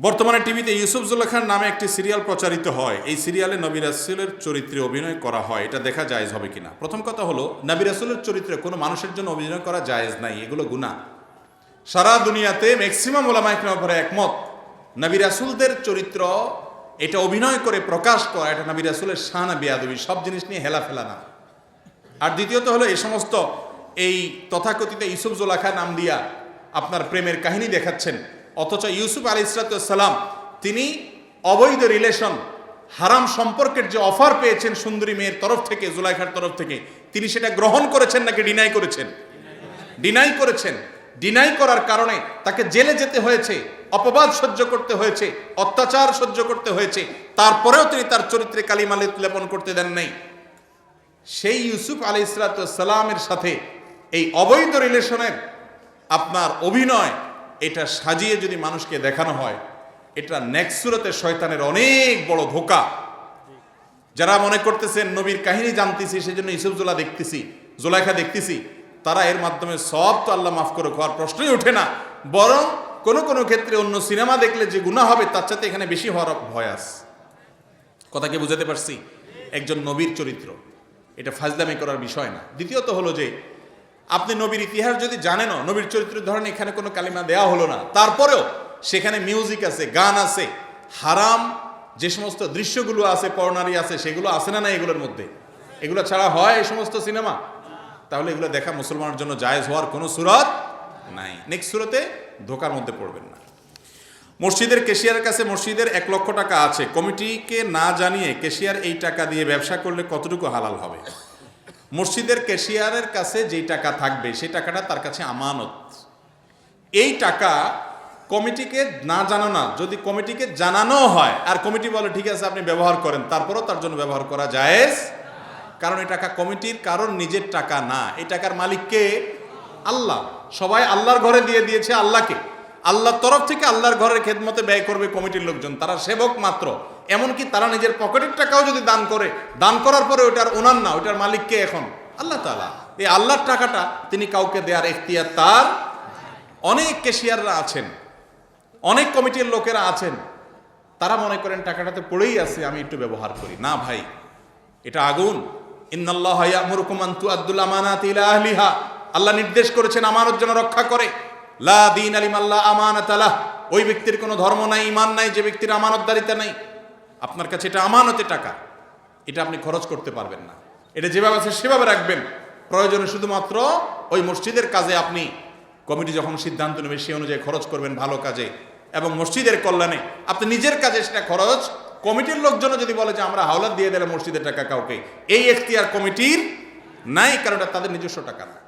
বর্তমানে টিভিতে ইউসুফ জুল্লাখার নামে একটি সিরিয়াল প্রচারিত হয়। এই সিরিয়ালে নবী রাসুলের চরিত্রে অভিনয় করা হয়। এটা দেখা জায়েজ হবে কিনা? প্রথম কথা হলো, নবী রাসুলের চরিত্রে কোনো মানুষের জন্য অভিনয় করা জায়েজ নাই। এগুলো গুণা সারা দুনিয়াতে ম্যাক্সিমাম ওলামাইকরাম পরে একমত। নবী রাসুলদের চরিত্র এটা অভিনয় করে প্রকাশ করা, এটা নবী রাসুলের শানা বিয়াদবি। সব জিনিস নিয়ে হেলা ফেলা না। আর দ্বিতীয়ত হলো এই সমস্ত এই তথাকথিত ইউসুফ জোলাখা নাম দিয়া আপনার প্রেমের কাহিনী দেখাচ্ছেন। অথচ ইউসুফ আলী ইসরাতাম তিনি অবৈধ রিলেশন হারাম সম্পর্কের যে অফার পেয়েছেন সুন্দরী মেয়ের তরফ থেকে, জুলাইখার তরফ থেকে, তিনি সেটা গ্রহণ করেছেন নাকি ডিনাই করেছেন? ডিনাই করেছেন। ডিনাই করার কারণে তাকে জেলে যেতে হয়েছে, অপবাদ সহ্য করতে হয়েছে, অত্যাচার সহ্য করতে হয়েছে, তারপরেও তিনি তার চরিত্রে কালিমালে লেপন করতে দেন নাই। সেই ইউসুফ আলী ইসলাতামের সাথে এই অবৈধ রিলেশনের আপনার অভিনয় এটা সাজিয়ে যদি মানুষকে দেখানো হয়, এটা নেক্সট সুরতে শয়তানের অনেক বড় ধোকা। যারা মনে করতেছেন নবীর কাহিনী জানতেছি সেই সেজন্য ইসুফজোলা দেখতেছি, জোলাইখা দেখতেছি, তারা এর মাধ্যমে সব তো আল্লাহ মাফ করে হওয়ার প্রশ্নই ওঠে না। বরং কোনো কোনো ক্ষেত্রে অন্য সিনেমা দেখলে যে গুণা হবে, তার সাথে এখানে বেশি হওয়ার ভয় আছে। কথা কি বুঝাতে পারছি? একজন নবীর চরিত্র। এটা ফাজদামি করার বিষয় না। দ্বিতীয়ত হলো যে আপনি নবীর ইতিহাস যদি জানেনও, নবীর চরিত্র ধরেন এখানে কোনো কালিমা দেওয়া হলো না। তারপরেও সেখানে মিউজিক আছে, গান আছে, হারাম যে সমস্ত দৃশ্যগুলো আছে পর্নারি আছে, সেগুলো আছে না না এগুলোর মধ্যে? এগুলো ছাড়া হয় এই সমস্ত সিনেমা? তাহলে এগুলো দেখা মুসলমানের জন্য জায়েজ হওয়ার কোনো সুরত নাই। নেক্সট সুরতে ধোকার মধ্যে পড়বেন না। মসজিদের কেশিয়ারের কাছে মসজিদের এক লক্ষ টাকা আছে। কমিটিকে না জানিয়ে কেশিয়ার এই টাকা দিয়ে ব্যবসা করলে কতটুকু হালাল হবে? মসজিদের কেশিয়ারের কাছে যেই টাকা থাকবে, সেই টাকাটা তার কাছে আমানত। এই টাকা কমিটিকে না জানানো, যদি কমিটিকে জানানো হয়, আর কমিটি বলে, ঠিক আছে, আপনি ব্যবহার করেন, তারপরও তার জন্য ব্যবহার করা জায়েজ। কারণ এই টাকা কমিটির কারণ নিজের টাকা না। এই টাকার মালিককে আল্লাহ, সবাই আল্লাহর ঘরে দিয়ে দিয়েছে আল্লাহকে। আল্লাহর তরফ থেকে আল্লাহর ঘরের খেদমতে ব্যয় করবে কমিটির লোকজন, তারা সেবক মাত্র। এমনকি তারা নিজের পকেটের টাকাও যদি দান করে, দান করার পরে ওটার ওনার না ওটার মালিককে এখন? আল্লাহ তালা এই আল্লাহর টাকাটা তিনি কাউকে দেওয়ার এখতিয়ার তার অনেক কেশিয়াররা আছেন, অনেক কমিটির লোকেরা আছেন। তারা মনে করেন টাকাটাতে পড়েই আছে, আমি একটু ব্যবহার করি। না ভাই, এটা আগুন। ইন্নাল্লাহ আল্লাহ নির্দেশ করেছেন আমানত যেন রক্ষা করে। লা দীন আলিম আমানাত আলাহ ওই ব্যক্তির কোনো ধর্ম নাই, ইমান নাই, যে ব্যক্তির আমানতদারিতা নাই। আপনার কাছে এটা আমানতে টাকা। এটা আপনি খরচ করতে পারবেন না। এটা যেভাবে আছে সেভাবে রাখবেন। প্রয়োজনে শুধুমাত্র ওই মসজিদের কাজে আপনি কমিটি যখন সিদ্ধান্ত নেবে সেই অনুযায়ী খরচ করবেন ভালো কাজে। এবং মসজিদের কল্যাণে আপনি নিজের কাজে সেটা খরচ, কমিটির লোকজন যদি বলে যে আমরা হাওলাত দিয়ে দিলাম মসজিদের টাকা কাউকে, এই এখতিয়ার কমিটির নাই, কারণ তাদের নিজস্ব টাকা না।